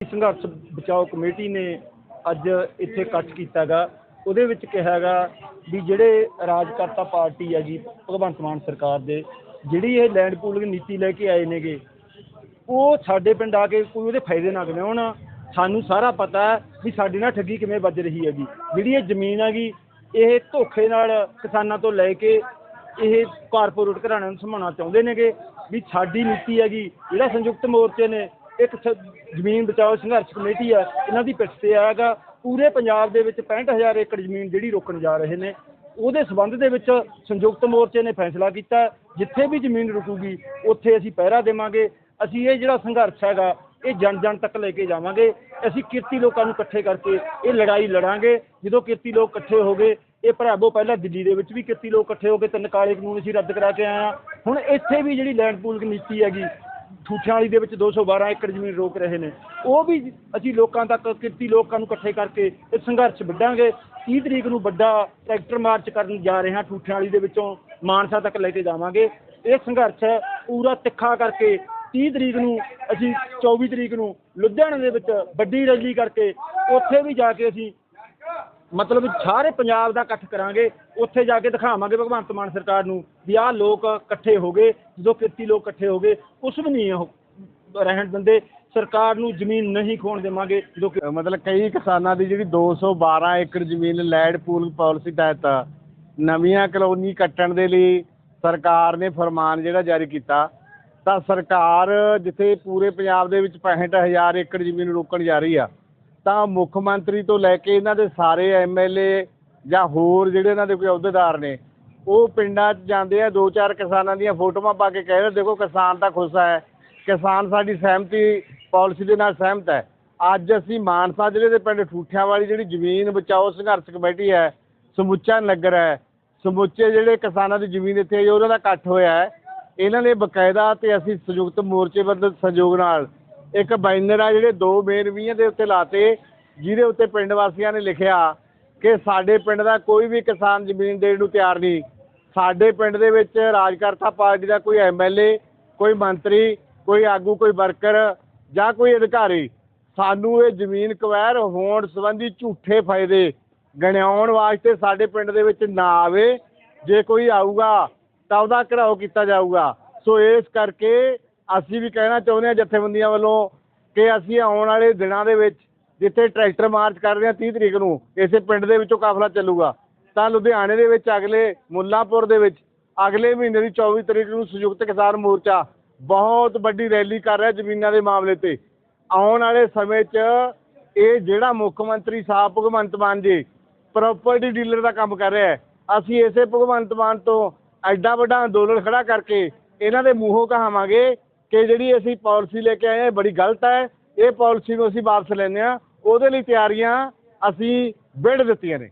ਸੰਘਰਸ਼ ਬਚਾਓ ਕਮੇਟੀ ਨੇ ਅੱਜ ਇੱਥੇ ਇਕੱਠ ਕੀਤਾਗਾ। ਉਹਦੇ ਵਿੱਚ ਕਿਹਾਗਾ ਵੀ ਜਿਹੜੇ ਰਾਜਕਰਤਾ ਪਾਰਟੀ ਹੈ ਜੀ ਭਗਵੰਤ ਮਾਨ ਸਰਕਾਰ ਦੇ, ਜਿਹੜੀ ਇਹ ਲੈਂਡ ਪੂਲਿੰਗ ਨੀਤੀ ਲੈ ਕੇ ਆਏ ਨੇਗੇ, ਉਹ ਸਾਡੇ ਪਿੰਡ ਆ ਕੇ ਕੋਈ ਉਹਦੇ ਫਾਇਦੇ ਨਾ ਗਿਣਾਉਣ ਸਾਨੂੰ ਸਾਰਾ ਪਤਾ ਹੈ ਵੀ ਸਾਡੇ ਨਾਲ ਠੱਗੀ ਕਿਵੇਂ ਵੱਜ ਰਹੀ ਹੈਗੀ। ਜਿਹੜੀ ਇਹ ਜ਼ਮੀਨ ਹੈਗੀ, ਇਹ ਧੋਖੇ ਨਾਲ ਕਿਸਾਨਾਂ ਤੋਂ ਲੈ ਕੇ ਇਹ ਕਾਰਪੋਰੇਟ ਘਰਾਣਿਆਂ ਨੂੰ ਸਮਾਉਣਾ ਚਾਹੁੰਦੇ ਨੇਗੇ। ਵੀ ਸਾਡੀ ਨੀਤੀ ਹੈਗੀ, ਜਿਹੜਾ ਸੰਯੁਕਤ ਮੋਰਚੇ ਨੇ ਇੱਕ ਸ- ਜ਼ਮੀਨ ਬਚਾਓ ਸੰਘਰਸ਼ ਕਮੇਟੀ ਆ, ਇਹਨਾਂ ਦੀ ਪਿੱਛ ਤੇ ਆਏਗਾ। ਪੂਰੇ ਪੰਜਾਬ ਦੇ ਵਿੱਚ 65000 ਏਕੜ ਜ਼ਮੀਨ ਜਿਹੜੀ ਰੋਕਣ ਜਾ ਰਹੇ ਨੇ। ਉਹਦੇ ਸਬੰਧ ਦੇ ਵਿੱਚ ਸੰਯੁਕਤ ਮੋਰਚੇ ਨੇ ਫੈਸਲਾ ਕੀਤਾ। ਜਿੱਥੇ ਵੀ ਜ਼ਮੀਨ ਰੁਕੂਗੀ, ਉੱਥੇ ਅਸੀਂ ਪਹਿਰਾ ਦੇਵਾਂਗੇ। ਅਸੀਂ ਇਹ ਜਿਹੜਾ ਸੰਘਰਸ਼ ਹੈਗਾ, ਇਹ ਜਨ ਜਨ ਤੱਕ ਲੈ ਕੇ ਜਾਵਾਂਗੇ। ਅਸੀਂ ਕਿਰਤੀ ਲੋਕਾਂ ਨੂੰ ਇਕੱਠੇ ਕਰਕੇ ਇਹ ਲੜਾਈ ਲੜਾਂਗੇ। ਜਦੋਂ ਕਿਰਤੀ ਲੋਕ ਇਕੱਠੇ ਹੋ ਗਏ, ਇਹ ਭਰਾਵੋ ਪਹਿਲਾਂ ਦਿੱਲੀ ਦੇ ਵਿੱਚ ਵੀ ਕਿਰਤੀ ਲੋਕ ਇਕੱਠੇ ਹੋ ਕੇ ਤਿੰਨ ਕਾਲੇ ਕਾਨੂੰਨ ਅਸੀਂ ਰੱਦ ਕਰਾ ਕੇ ਆਏ ਹਾਂ। ਹੁਣ ਇੱਥੇ ਵੀ ਜਿਹੜੀ ਲੈਂਡ ਪੂਲ ਨੀਤੀ ਹੈਗੀ ਠੂਠਿਆਂ ਦੇ ਵਿੱਚ 212 ਏਕੜ ਜ਼ਮੀਨ ਰੋਕ ਰਹੇ ਨੇ। ਉਹ ਵੀ ਅਸੀਂ ਲੋਕਾਂ ਤੱਕ ਕਿਰਤੀ ਲੋਕਾਂ ਨੂੰ ਇਕੱਠੇ ਕਰਕੇ ਇਹ ਸੰਘਰਸ਼ ਵਿੱਢਾਂਗੇ। 30 ਤਰੀਕ ਨੂੰ ਵੱਡਾ ਟਰੈਕਟਰ ਮਾਰਚ ਕਰਨ ਜਾ ਰਹੇ ਹਾਂ ਠੂਠਿਆਂ ਵਾਲੀ ਦੇ ਵਿੱਚੋਂ ਮਾਨਸਾ ਤੱਕ ਲੈ ਕੇ ਜਾਵਾਂਗੇ। ਇਹ ਸੰਘਰਸ਼ ਪੂਰਾ ਤਿੱਖਾ ਕਰਕੇ 30 ਤਰੀਕ ਨੂੰ ਅਸੀਂ 24 ਤਰੀਕ ਨੂੰ ਲੁਧਿਆਣੇ ਦੇ ਵਿੱਚ ਵੱਡੀ ਰੈਲੀ ਕਰਕੇ ਉੱਥੇ ਵੀ ਜਾ ਕੇ ਅਸੀਂ ਮਤਲਬ ਸਾਰੇ ਪੰਜਾਬ ਦਾ ਇਕੱਠ ਕਰਾਂਗੇ, ਉੱਥੇ ਜਾ ਕੇ ਦਿਖਾਵਾਂਗੇ ਭਗਵੰਤ ਮਾਨ ਸਰਕਾਰ ਨੂੰ ਵੀ ਆਹ ਲੋਕ ਇਕੱਠੇ ਹੋ ਗਏ, ਜਦੋਂ ਕਿਰਤੀ ਲੋਕ ਇਕੱਠੇ ਹੋ ਗਏ, ਕੁਛ ਵੀ ਨਹੀਂ ਉਹ ਰਹਿਣ ਦਿੰਦੇ, ਸਰਕਾਰ ਨੂੰ ਜ਼ਮੀਨ ਨਹੀਂ ਖੋਣ ਦੇਵਾਂਗੇ ਜੋ ਮਤਲਬ ਕਈ ਕਿਸਾਨਾਂ ਦੀ ਜਿਹੜੀ 212 ਏਕੜ ਜ਼ਮੀਨ ਲੈਂਡ ਪੂਲ ਪਾਲਿਸੀ ਤਹਿਤ ਨਵੀਆਂ ਕਲੋਨੀ ਕੱਟਣ ਦੇ ਲਈ ਸਰਕਾਰ ਨੇ ਫਰਮਾਨ ਜਿਹੜਾ ਜਾਰੀ ਕੀਤਾ, ਤਾਂ ਸਰਕਾਰ ਜਿੱਥੇ ਪੂਰੇ ਪੰਜਾਬ ਦੇ ਵਿੱਚ 65000 ਏਕੜ ਜ਼ਮੀਨ ਰੋਕਣ ਜਾ ਰਹੀ ਆ ਤਾਂ ਮੁੱਖ ਮੰਤਰੀ ਤੋਂ ਲੈ ਕੇ ਇਹਨਾਂ ਦੇ ਸਾਰੇ ਐਮਐਲਏ ਜਾਂ ਹੋਰ ਜਿਹੜੇ ਇਹਨਾਂ ਦੇ ਕੋਈ ਅਹੁਦੇਦਾਰ ਨੇ, ਉਹ ਪਿੰਡਾਂ 'ਚ ਜਾਂਦੇ ਆ ਦੋ ਚਾਰ ਕਿਸਾਨਾਂ ਦੀਆਂ ਫੋਟੋਆਂ ਪਾ ਕੇ ਕਹਿੰਦੇ ਦੇਖੋ ਕਿਸਾਨ ਤਾਂ ਖੁਸ਼ ਹੈ, ਕਿਸਾਨ ਸਾਡੀ ਸਹਿਮਤੀ, ਪਾਲਿਸੀ ਦੇ ਨਾਲ ਸਹਿਮਤ ਹੈ। ਅੱਜ ਅਸੀਂ ਮਾਨਸਾ ਜ਼ਿਲ੍ਹੇ ਦੇ ਪਿੰਡ ਠੂਠਿਆਂ ਵਾਲੀ ਜਿਹੜੀ ਜ਼ਮੀਨ ਬਚਾਓ ਸੰਘਰਸ਼ ਕਮੇਟੀ ਹੈ, ਸਮੁੱਚਾ ਨਗਰ ਹੈ, ਸਮੁੱਚੇ ਜਿਹੜੇ ਕਿਸਾਨਾਂ ਦੀ ਜ਼ਮੀਨ ਇੱਥੇ ਆਈ, ਉਹਨਾਂ ਦਾ ਇਕੱਠ ਹੋਇਆ ਹੈ। ਇਹਨਾਂ ਨੇ ਬਕਾਇਦਾ ਤੇ ਅਸੀਂ ਸੰਯੁਕਤ ਮੋਰਚੇ ਵੱਲੋਂ ਸਹਿਯੋਗ ਨਾਲ ਇੱਕ ਬੈਨਰ ਆ, ਜਿਹੜੇ ਦੋ ਮੇਨ ਵੀਹਾਂ ਦੇ ਉੱਤੇ ਲਾਤੇ, ਜਿਹਦੇ ਉੱਤੇ ਪਿੰਡ ਵਾਸੀਆਂ ਨੇ ਲਿਖਿਆ ਕਿ ਸਾਡੇ ਪਿੰਡ ਦਾ ਕੋਈ ਵੀ ਕਿਸਾਨ ਜ਼ਮੀਨ ਦੇਣ ਨੂੰ ਤਿਆਰ ਨਹੀਂ। ਸਾਡੇ ਪਿੰਡ ਦੇ ਵਿੱਚ ਰਾਜਕਰਤਾ ਪਾਰਟੀ ਦਾ ਕੋਈ ਐਮਐਲਏ ਕੋਈ ਮੰਤਰੀ, ਕੋਈ ਆਗੂ, ਕੋਈ ਵਰਕਰ ਜਾਂ ਕੋਈ ਅਧਿਕਾਰੀ, ਸਾਨੂੰ ਇਹ ਜ਼ਮੀਨ ਕਵੈਰ ਹੋਣ ਸੰਬੰਧੀ ਝੂਠੇ ਫਾਇਦੇ ਗਣਿਆਉਣ ਵਾਸਤੇ ਸਾਡੇ ਪਿੰਡ ਦੇ ਵਿੱਚ ਨਾ ਆਵੇ। ਜੇ ਕੋਈ ਆਊਗਾ ਤਾਂ ਉਹਦਾ ਘਰਾਓ ਕੀਤਾ ਜਾਊਗਾ। ਸੋ ਇਸ ਕਰਕੇ ਅਸੀਂ ਵੀ ਕਹਿਣਾ ਚਾਹੁੰਦੇ ਹਾਂ ਜਥੇਬੰਦੀਆਂ ਵੱਲੋਂ ਕਿ ਅਸੀਂ ਆਉਣ ਵਾਲੇ ਦਿਨਾਂ ਦੇ ਵਿੱਚ ਜਿੱਥੇ ਟਰੈਕਟਰ ਮਾਰਚ ਕਰ ਰਹੇ ਹਾਂ 30 ਤਰੀਕ ਨੂੰ, ਇਸੇ ਪਿੰਡ ਦੇ ਵਿੱਚੋਂ ਕਾਫਲਾ ਚੱਲੂਗਾ। ਤਾਂ ਲੁਧਿਆਣੇ ਦੇ ਵਿੱਚ ਅਗਲੇ ਮੁੱਲਾਪੁਰ ਦੇ ਵਿੱਚ ਅਗਲੇ ਮਹੀਨੇ ਦੀ 24 ਤਰੀਕ ਨੂੰ ਸੰਯੁਕਤ ਕਿਸਾਨ ਮੋਰਚਾ ਬਹੁਤ ਵੱਡੀ ਰੈਲੀ ਕਰ ਰਿਹਾ ਜ਼ਮੀਨਾਂ ਦੇ ਮਾਮਲੇ ਤੇ। ਆਉਣ ਵਾਲੇ ਸਮੇਂ 'ਚ ਇਹ ਜਿਹੜਾ ਮੁੱਖ ਮੰਤਰੀ ਸਾਹਿਬ ਭਗਵੰਤ ਮਾਨ ਜੀ ਪ੍ਰਾਪਰਟੀ ਡੀਲਰ ਦਾ ਕੰਮ ਕਰ ਰਿਹਾ ਹੈ, ਅਸੀਂ ਇਸੇ ਭਗਵੰਤ ਮਾਨ ਤੋਂ ਐਡਾ ਵੱਡਾ ਅੰਦੋਲਨ ਖੜਾ ਕਰਕੇ ਇਹਨਾਂ ਦੇ ਮੂੰਹੋਂ ਕਹਾਵਾਂਗੇ ਕਿ ਜਿਹੜੀ ਅਸੀਂ ਪਾਲਿਸੀ ਲੈ ਕੇ ਆਏ ਹਾਂ ਇਹ ਬੜੀ ਗਲਤ ਹੈ ਇਹ ਪਾਲਿਸੀ ਨੂੰ ਅਸੀਂ ਵਾਪਸ ਲੈਂਦੇ ਹਾਂ ਉਹਦੇ ਲਈ ਤਿਆਰੀਆਂ ਅਸੀਂ ਵਿੜ ਦਿੱਤੀਆਂ ਨੇ।